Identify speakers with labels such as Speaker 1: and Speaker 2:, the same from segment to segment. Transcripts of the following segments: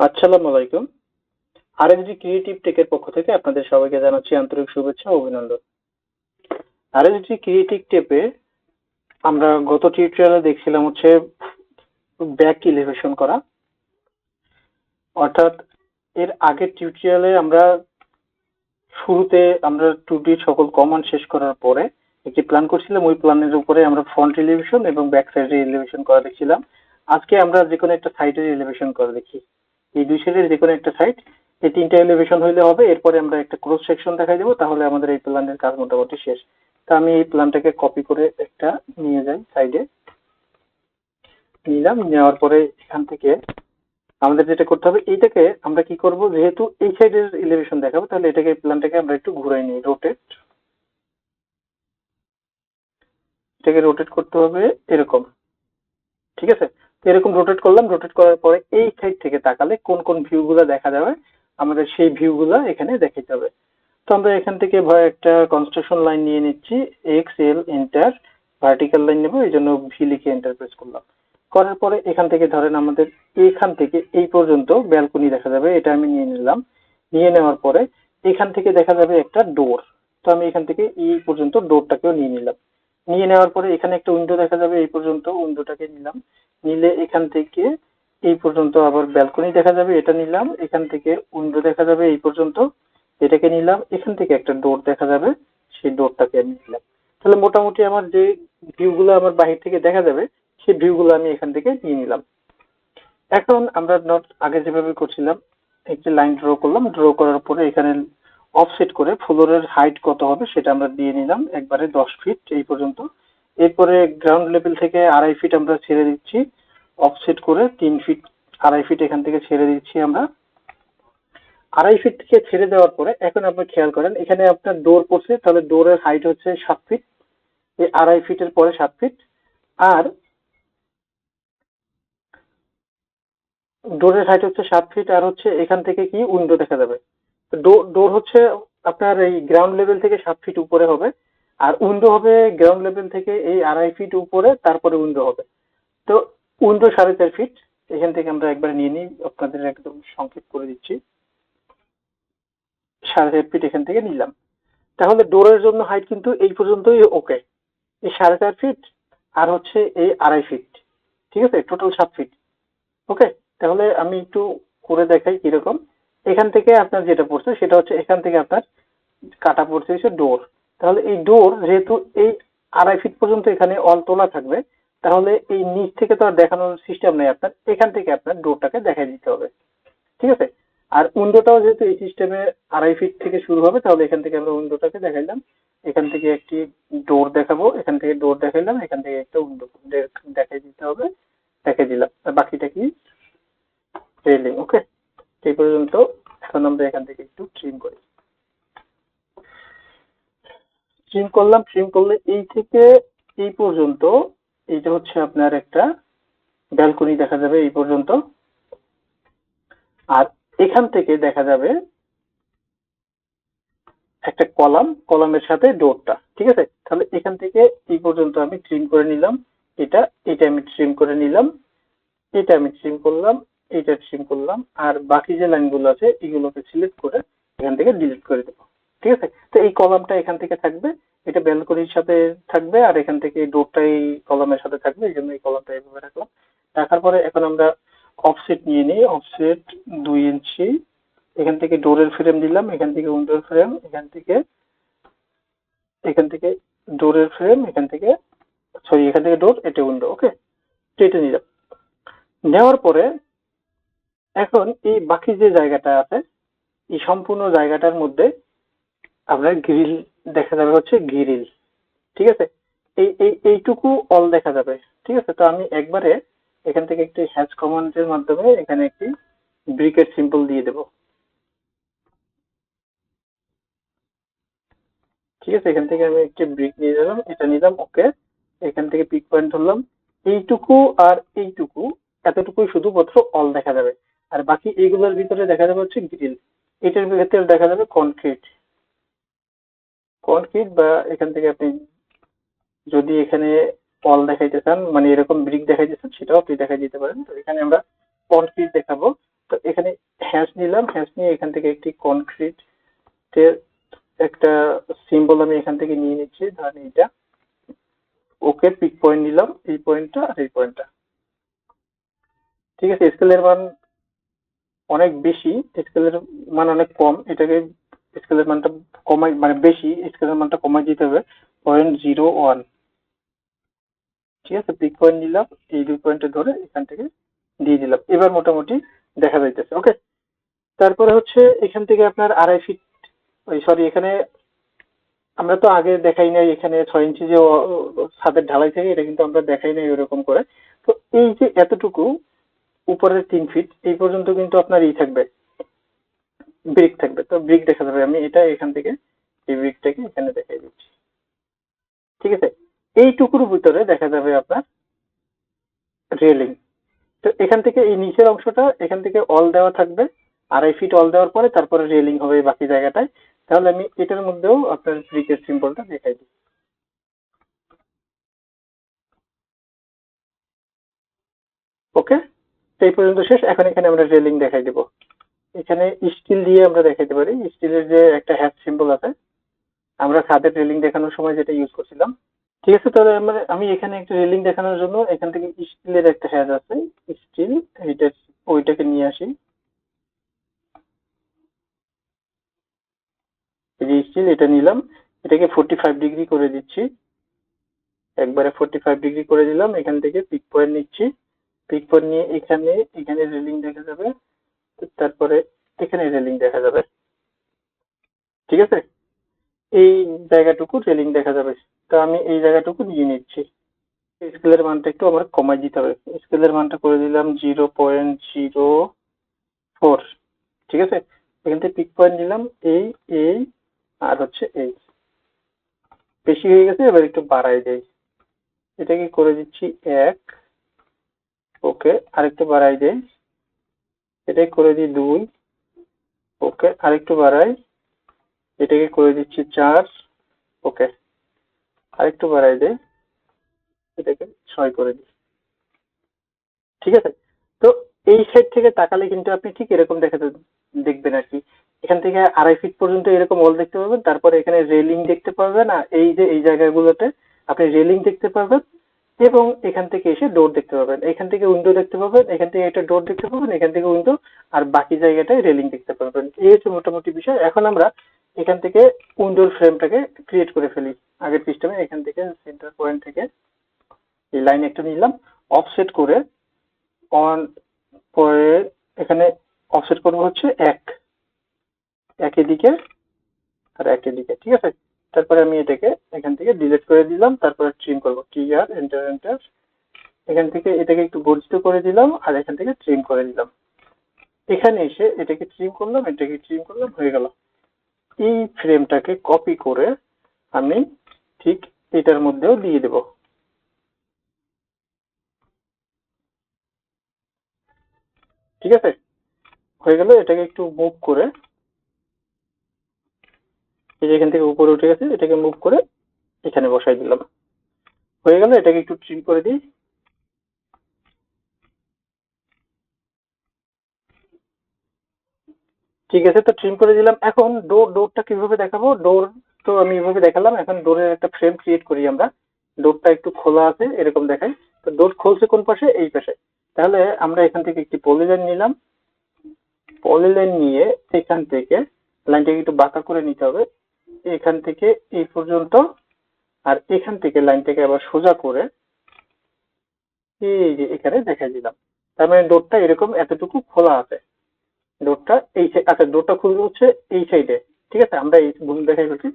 Speaker 1: আসসালামু আলাইকুম। RSD creative টেকের পক্ষ থেকে আপনাদের সবাইকে জানাচ্ছি আন্তরিক শুভেচ্ছা ও অভিনন্দন। আরএসডি ক্রিয়েটিভ টেপে আমরা গত টিউটোরিয়ালে দেখছিলাম হচ্ছে ব্যাক ইলিভেশন করা। অর্থাৎ এর আগের টিউটোরিয়ালে আমরা শুরুতে আমরা টু ডি সকল কমান্ড শেষ করার পরে একটি প্ল্যান করছিলাম। ওই প্ল্যানের উপরে আমরা ফ্রন্ট এলিভেশন এবং ব্যাক সাইডের এলিভেশন করা দেখছিলাম। আজকে আমরা যে কোনো একটা সাইডের এলিভেশন করা দেখি। এই দুই সাইডের যে কোনো একটা সাইড এই তিনটা এলিভেশন হইলে হবে, এরপরে আমরা একটা ক্রস সেকশন দেখাই দেবো, তাহলে আমাদের এই প্ল্যানের কাজ মোটামুটি শেষ। তা আমি এই প্ল্যানটাকে কপি করে একটা নিয়ে যাই সাইডে নিলাম, নেওয়ার পরে এখান থেকে আমাদের যেটা করতে হবে, এইটাকে আমরা কি করব, যেহেতু এই সাইডের এলিভেশন দেখাবো, তাহলে এটাকে এই প্ল্যানটাকে আমরা একটু ঘুরাই নিই রোটেট এটাকে রোটেট করতে হবে এরকম। ঠিক আছে? এরকম রোটেট করলাম রোটেট করার পরে এই সাইড থেকে তাকালে কোন কোন ভিউগুলো দেখা যাবে, আমাদের সেই ভিউগুলো এখানে দেখাতে হবে। তো আমরা এখান থেকে ভয় একটা কনস্ট্রাকশন লাইন নিয়ে নিচ্ছি X L enter vertical line নেব, এই জন্য ভি লিখে এন্টার প্রেস করলাম। করার পরে এখান থেকে ধরেন আমাদের এখান থেকে এই পর্যন্ত ব্যালকনি দেখা যাবে, এটা আমি নিয়ে নিলাম। নিয়ে নেওয়ার পরে এখান থেকে দেখা যাবে একটা ডোর তো আমি এখান থেকে এই পর্যন্ত ডোরটাকেও নিয়ে নিলাম। নিয়ে নেওয়ার পরে এখানে একটা উইন্ডো দেখা যাবে, এই পর্যন্ত উইন্ডোটাকে নিলাম। নিলে এখান থেকে এই পর্যন্ত আবার ব্যালকনি দেখা যাবে, এটা নিলাম। এখান থেকে উইন্ডো দেখা যাবে, এই পর্যন্ত এটাকে নিলাম। এখান থেকে একটা ডোর দেখা যাবে, সেই ডোরটাকে আমি নিলাম। তাহলে মোটামুটি আমার যে ভিউগুলো আমার বাহির থেকে দেখা যাবে, সেই ভিউগুলো আমি এখান থেকে নিয়ে নিলাম। এখন আমরা নট আগে যেভাবে করছিলাম, একটি লাইন ড্র করলাম। ড্র করার পরে এখানে অফসেট করে ফ্লোরের হাইট কত হবে সেটা আমরা দিয়ে নিলাম একবারে দশ ফিট এই পর্যন্ত। এরপরে গ্রাউন্ড লেভেল থেকে আড়াই ফিট আমরা ছেড়ে দিচ্ছি। অফসেট করে তিন ফিট আড়াই ফিট এখান থেকে ছেড়ে দিচ্ছি আমরা। আড়াই ফিট থেকে ছেড়ে দেওয়ার পরে এখন আপনি খেয়াল করেন, এখানে আপনার ডোর পড়ছে, তাহলে ডোরের হাইট হচ্ছে সাত ফিট এই আড়াই ফিটের পরে সাত ফিট আর ডোরের হাইট হচ্ছে সাত ফিট আর হচ্ছে এখান থেকে কি উইন্ডো দেখা যাবে। ডোর হচ্ছে আপনার এই গ্রাউন্ড লেভেল থেকে সাত ফিট উপরে হবে, আর উইন্ডো হবে গ্রাউন্ড লেভেল থেকে এই আড়াই ফিট উপরে, তারপরে উইন্ডো হবে। তো উইন্ডো সাড়ে চার ফিট এখান থেকে আমরা একবার নিয়ে নিই, আপনাদের একদম সংক্ষেপ করে দিচ্ছি। সাড়ে চার ফিট এখান থেকে নিলাম। তাহলে ডোরের জন্য হাইট কিন্তু এই পর্যন্তই ওকে এই সাড়ে চার ফিট আর হচ্ছে এই আড়াই ফিট ঠিক আছে? টোটাল সাত ফিট ওকে তাহলে আমি একটু করে দেখাই কীরকম। এখান থেকে আপনার যেটা পড়ছে, সেটা হচ্ছে এখান থেকে আপনার কাটা পড়ছে হচ্ছে ডোর তাহলে এই ডোর যেহেতু এই আড়াই ফিট পর্যন্ত এখানে অল তোলা থাকবে, তাহলে এই নিচ থেকে তো আর দেখানোর সিস্টেম নেই আপনার, এখান থেকে আপনার ডোরটাকে দেখাই দিতে হবে। ঠিক আছে? আর উইন্ডোটাও যেহেতু এই সিস্টেমে আড়াই ফিট থেকে শুরু হবে, তাহলে এখান থেকে আমরা উইন্ডোটাকে দেখাইলাম। এখান থেকে একটি ডোর দেখাবো, এখান থেকে ডোর দেখাইলাম, এখান থেকে একটা উইন্ডো দেখাই দিতে হবে, দেখাই দিলাম। বাকিটা কি? রেলিং ওকে এই পর্যন্ত এখন আমরা এখান থেকে একটু ট্রিম করি। ট্রিম করলাম ট্রিম করলে এই থেকে এই পর্যন্ত এইটা হচ্ছে আপনার একটা ব্যালকনি দেখা যাবে এই পর্যন্ত। আর এখান থেকে দেখা যাবে একটা কলাম, কলামের সাথে ডোরটা ঠিক আছে? তাহলে এখান থেকে এই পর্যন্ত আমি ট্রিম করে নিলাম। এটা এটা আমি ট্রিম করে নিলাম। এটা আমি ট্রিম করলাম। এটা ট্রিম করলাম, আর বাকি যে লাইনগুলো আছে, এগুলোকে সিলেক্ট করে এখান থেকে ডিলিট করে দেবো। ঠিক আছে? তো এই কলামটা এখান থেকে থাকবে, এটা ব্যালকনির সাথে থাকবে, আর এখান থেকে ডোরটা এই কলামের সাথে থাকবে, এই জন্য এই কলামটা এইভাবে রাখলাম। রাখার পরে এখন আমরা অফসেট নিয়ে নিই অফসেট দুই ইঞ্চি। এখান থেকে ডোরের ফ্রেম দিলাম এখান থেকে উইন্ডোর ফ্রেম এখান থেকে এখান থেকে ডোরের ফ্রেম এখান থেকে সরি এখান থেকে ডোর এটা উইন্ডো ওকে তো এটা নিলাম। নেওয়ার পরে এখন এই বাকি যে জায়গাটা আছে, এই সম্পূর্ণ জায়গাটার মধ্যে আপনার গ্রিল দেখা যাবে হচ্ছে গ্রিল ঠিক আছে? এই এই, এইটুকু অল দেখা যাবে, ঠিক আছে? তো আমি একবারে এখান থেকে একটি হ্যাচ কমান্ডের মাধ্যমে এখানে একটি ব্রিকেট সিম্পল দিয়ে দেব। ঠিক আছে? এখান থেকে আমি একটি ব্রিক নিয়ে দিলাম এটা নিলাম, ওকে। এখান থেকে পিক পয়েন্ট ধরলাম। এইটুকু আর এইটুকু, এতটুকুই শুধুমাত্র অল দেখা যাবে। আর বাকি এইগুলোর ভিতরে দেখা যাবে হচ্ছে গ্রিল। এটার ভিতরে দেখা যাবে কনক্রিট কনক্রিট বা এখান থেকে আপনি যদি এখানে অল দেখাইতে চান মানে এরকম ব্রিক দেখাইতে চান, সেটাও আপনি দেখাই দিতে পারেন। তো এখানে আমরা কনক্রিট দেখাবো। তো এখানে হ্যাশ নিলাম। হ্যাশ নিয়ে এখান থেকে একটি কনক্রিট একটা সিম্বল আমি এখান থেকে নিয়ে নিচ্ছি। ধরেন এইটা। ওকে পিক পয়েন্ট নিলাম। এই পয়েন্টটা আর এই পয়েন্টটা ঠিক আছে স্কেলের মান অনেক বেশি স্কেলের মান অনেক কম, এটাকে স্কেলের মানটা কমাই মানে বেশি স্কেলের মানটা কমাই দিতে হবে পয়েন্ট জিরো ওয়ান ঠিক আছে পিক পয়েন্ট নিলাম, এই দুই পয়েন্টে ধরে এখান থেকে দিয়ে দিলাম। এবার মোটামুটি দেখা যাইতেছে ওকে তারপরে হচ্ছে এখান থেকে আপনার আড়াই ফিট ওই সরি এখানে আমরা তো আগে দেখাই নাই এখানে ছয় ইঞ্চি যে ছাদের ঢালাই থেকে, এটা কিন্তু আমরা দেখাই নাই ওরকম করে। তো এই যে এতটুকু উপরের তিন ফিট এই পর্যন্ত কিন্তু আপনার ই থাকবে ব্রিক থাকবে। তো ব্রিক দেখা যাবে। আমি এটা এখান থেকে, এই ব্রিকটাকে এখানে দেখাই দিচ্ছি। ঠিক আছে? এইটুকুর ভিতরে দেখা যাবে আপনার রেলিং তো এখান থেকে এই নিচের অংশটা, এখান থেকে অল দেওয়া থাকবে। আড়াই ফিট অল দেওয়ার পরে তারপরে রেলিং হবে বাকি জায়গাটায়। তাহলে আমি এটার মধ্যেও আপনার ব্রিকের সিম্বলটা দেখাই দিই। ওকে এই পর্যন্ত শেষ। এখন এখানে আমরা রেলিং দেখাই দেব। এখানে স্টিল দিয়ে আমরা দেখাইতে পারি। স্টিলের যে একটা হ্যাশ সিম্বল আছে, আমরা ছাদের রেলিং দেখানোর সময় যেটা ইউজ করছিলাম। ঠিক আছে, তাহলে আমরা আমি এখানে একটা রেলিং দেখানোর জন্য এখান থেকে স্টিলের একটা হ্যাজ আছে। স্টিল এইটা ওইটাকে নিয়ে আসি। এই স্টিল এটা নিলাম। এটাকে ফোর্টি ফাইভ ডিগ্রি করে দিচ্ছি। একবারে ফোর্টি ফাইভ ডিগ্রি করে দিলাম। এখান থেকে পিক পয়েন্ট নিচ্ছি। পিক পয়েন্ট নিয়ে এখানে এখানে রেলিং দেখা যাবে তারপরে এখানে রেলিং দেখা যাবে। ঠিক আছে? এই জায়গাটুকু রেলিং দেখা যাবে। তো আমি এই জায়গাটুকু নিয়ে নিচ্ছি। স্কেলের মানটা একটু আমার কমাই দিতে হবে। স্কেলের মানটা করে দিলাম জিরো পয়েন্ট জিরো ফোর। ঠিক আছে? এখান থেকে পিক পয়েন্ট নিলাম এই এই আর হচ্ছে এই বেশি হয়ে গেছে, এবার একটু বাড়াই দেই। এটাকে করে দিচ্ছি এক। ওকে, আরেকটু বাড়াই দেই। এটাই করে দিই দুই। ওকে, আরেকটু বাড়াই। এটাকে করে দিচ্ছি চার। ওকে, আরেকটু বাড়াই দেই। এটাকে ছয় করে দিই। ঠিক আছে? তো এই সাইড থেকে তাকালে কিন্তু আপনি ঠিক এরকম দেখাতে দেখবেন আর কি। এখান থেকে আড়াই ফিট পর্যন্ত এরকম ওয়াল দেখতে পাবেন। তারপরে এখানে রেলিং দেখতে পাবেন আর এই যে, এই জায়গাগুলোতে আপনি রেলিং দেখতে পাবেন এবং এখান থেকে এসে ডোর দেখতে পাবেন। এখান থেকে উইন্ডো দেখতে পাবেন, এখান থেকে একটা ডোর দেখতে পাবেন, এখান থেকে উইন্ডো আর বাকি জায়গাটায় রেলিং দেখতে পাবেন। এই হচ্ছে মোটামুটি বিষয়। এখন আমরা এখান থেকে উইন্ডোর ফ্রেমটাকে ক্রিয়েট করে ফেলি। আগের সিস্টেমে এখান থেকে সেন্টার পয়েন্ট থেকে এই লাইন একটা নিলাম। অফসেট করে অন পরে এখানে অফসেট করব হচ্ছে এক। একই দিকে আর একই দিকে ঠিক আছে? তারপরে আমি এটাকে এখান থেকে ডিলিট করে দিলাম, তারপরে ট্রিম করব টি আর এন্টার এন্টার এখান থেকে এটাকে একটু বর্জিত করে দিলাম আর এখান থেকে ট্রিম করে দিলাম। এখানে এসে এটাকে ট্রিম করলাম, এটাকে ট্রিম করলাম, হয়ে গেল। এই ফ্রেমটাকে কপি করে আমি ঠিক এটার মধ্যেও দিয়ে দেব। ঠিক আছে? হয়ে গেল, এটাকে একটু মুভ করে এই যে এখান থেকে উপরে উঠে গেছে, এটাকে মুভ করে এখানে বসাই দিলাম। হয়ে গেল এটাকে একটু ট্রিম করে দিই। ঠিক আছে, তো ট্রিম করে দিলাম। এখন ডোর ডোরটা কীভাবে দেখাবো? ডোর তো আমি এভাবে দেখালাম। এখন ডোরের একটা ফ্রেম ক্রিয়েট করি আমরা। ডোরটা একটু খোলা আছে, এরকম দেখাই। তো ডোর খুলছে কোন পাশে? এই পাশে। তাহলে আমরা এখান থেকে একটি পলিলাইন নিলাম। পলিলাইন নিয়ে এখান থেকে লাইনটাকে একটু বাঁকা করে নিতে হবে। এখান থেকে এই পর্যন্ত আর এখান থেকে লাইনটাকে আবার সোজা করে এই যে এখানে দেখাই দিলাম। তার মানে ডোরটা এরকম এতটুকু খোলা আছে। ডোরটা এই side- আচ্ছা ডোরটা খুলবে হচ্ছে এই সাইডে ঠিক আছে? আমরা এই গুণ দেখাই ফেলছি।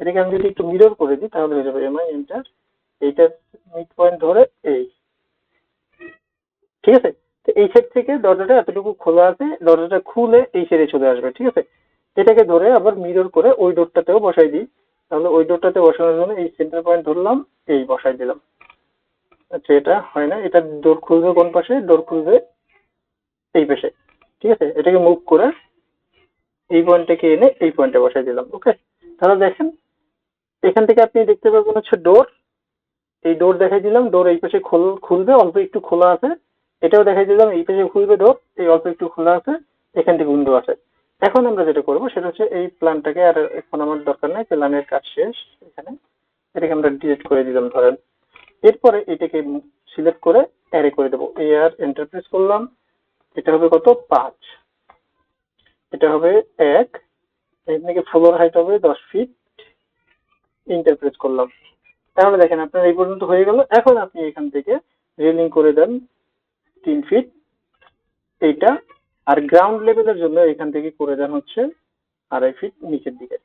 Speaker 1: এটাকে আমি যদি একটু মিরর করে দিই, তাহলে হয়ে যাবে এমআই এন্টার এইটা মিড পয়েন্ট ধরে এই। ঠিক আছে? তো এই সাইড থেকে দরজাটা এতটুকু খোলা আছে, দরজাটা খুলে এই সাইডে চলে আসবে, ঠিক আছে? এটাকে ধরে আবার মিরর করে ওই ডোরটাতেও বসাই দিই। তাহলে ওই ডোরটাতে বসানোর জন্য এই সেন্টার পয়েন্ট ধরলাম, এই বসাই দিলাম। আচ্ছা এটা হয় না, এটা ডোর খুলবে কোন পাশে? ডোর খুলবে এই পাশে। ঠিক আছে? এটাকে মুভ করে এই পয়েন্টটাকে এনে এই পয়েন্টে বসাই দিলাম ওকে তাহলে দেখেন, এখান থেকে আপনি দেখতে পাবেন হচ্ছে ডোর এই ডোর দেখাই দিলাম ডোর এই পাশে খোল, খুলবে, অল্প একটু খোলা আছে। এটাও দেখাই দিলাম, এই পাশে খুলবে ডোর এই অল্প একটু খোলা আছে, এখান থেকে উইন্ডো আছে। এখন আমরা যেটা করব সেটা হচ্ছে এই প্ল্যানটাকে আর এখন আমার দরকার নেই প্ল্যানের কাজ শেষ এখানে। এটাকে আমরা ডিলিট করে দিলাম, ধরেন। এরপরে এটাকে সিলেক্ট করে অ্যারে করে দেবো। এ আর এন্টারপ্রেস করলাম, এটা হবে কত? পাঁচ। এটা হবে এক। এখান ফ্লোর হাইট হবে? দশ ফিট ইন্টারপ্রেস করলাম। তাহলে দেখেন আপনার এই পর্যন্ত হয়ে গেল। এখন আপনি এখান থেকে রেলিং করে দেন তিন ফিট এইটা আর গ্রাউন্ড লেভেলের জন্য এখান থেকে করে দেন হচ্ছে আড়াই ফিট নিচের দিকে।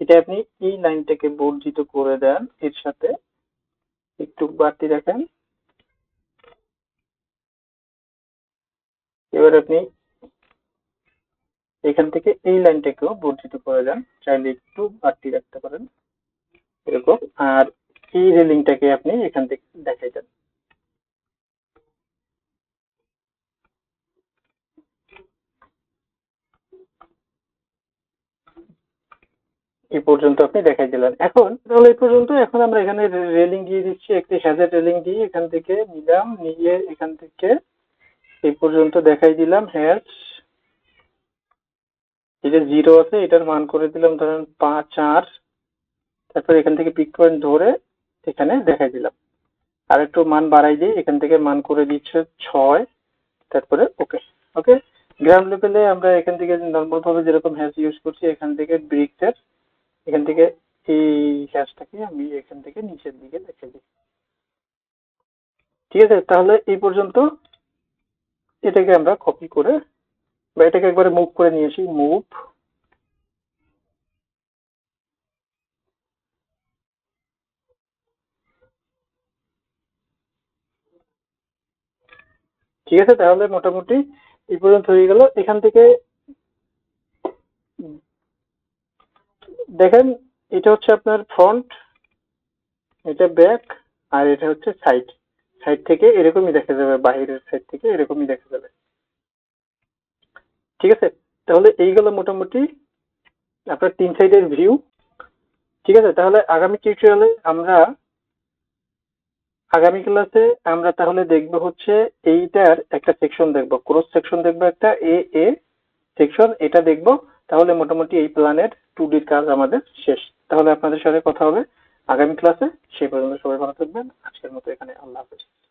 Speaker 1: এটা আপনি এই লাইনটাকে বর্জিত করে দেন এর সাথে। একটু বাড়তি দেখেন। এবার আপনি এখান থেকে এই লাইনটাকেও বর্ধিত করে দেন। চাইলে একটু বাড়তি রাখতে পারেন। এরকম। আর এই রেলিংটাকে আপনি এখান থেকে দেখাই দেন এই পর্যন্ত আপনি দেখাই দিলেন। এখন তাহলে এই পর্যন্ত এখন আমরা এখানে রেলিং দিয়ে দিচ্ছি, একটি হ্যাজার রেলিং দিয়ে এখান থেকে নিলাম, নিয়ে এখান থেকে এই পর্যন্ত দেখাই দিলাম হ্যাজ এটা জিরো আছে, এটার মান করে দিলাম, ধরেন পাঁচ চার তারপর এখান থেকে পিক পয়েন্ট ধরে এখানে দেখাই দিলাম। আর একটু মান বাড়াই দিয়ে এখান থেকে মান করে দিচ্ছে ছয়। তারপরে ওকে ওকে গ্রাম লেভেলে আমরা এখান থেকে নর্মাল ভাবে যেরকম হ্যাশ ইউজ করছি, এখান থেকে ব্রিকটার এখান থেকে এই হ্যাশটাকে আমি এখান থেকে নিচের দিকে দেখে দিই। ঠিক আছে, তাহলে এই পর্যন্ত এটাকে আমরা কপি করে বা এটাকে একবারে মুভ করে নিয়ে আসি মুভ ঠিক আছে, তাহলে মোটামুটি এই পর্যন্ত হয়ে গেল। এখান থেকে দেখেন, এটা হচ্ছে আপনার ফ্রন্ট এটা ব্যাক আর এটা হচ্ছে সাইড সাইড থেকে এরকমই দেখা যাবে বাইরের সাইড থেকে এরকমই দেখা যাবে। ঠিক আছে? তাহলে এইগুলো মোটামুটি আপনার তিন সাইডের ভিউ ঠিক আছে? তাহলে আগামী টিউটোরিয়ালে আমরা, আগামী ক্লাসে আমরা তাহলে দেখব হচ্ছে এইটার একটা সেকশন দেখব। ক্রস সেকশন দেখব একটা এ এ সেকশন এটা দেখব। তাহলে মোটামুটি এই প্ল্যানের টু ডির কাজ আমাদের শেষ। তাহলে আপনাদের সাথে কথা হবে। আগামী ক্লাসে সেই পর্যন্ত সবাই ভালো থাকবেন। আজকের মতো এখানে আল্লাহ হাফেজ।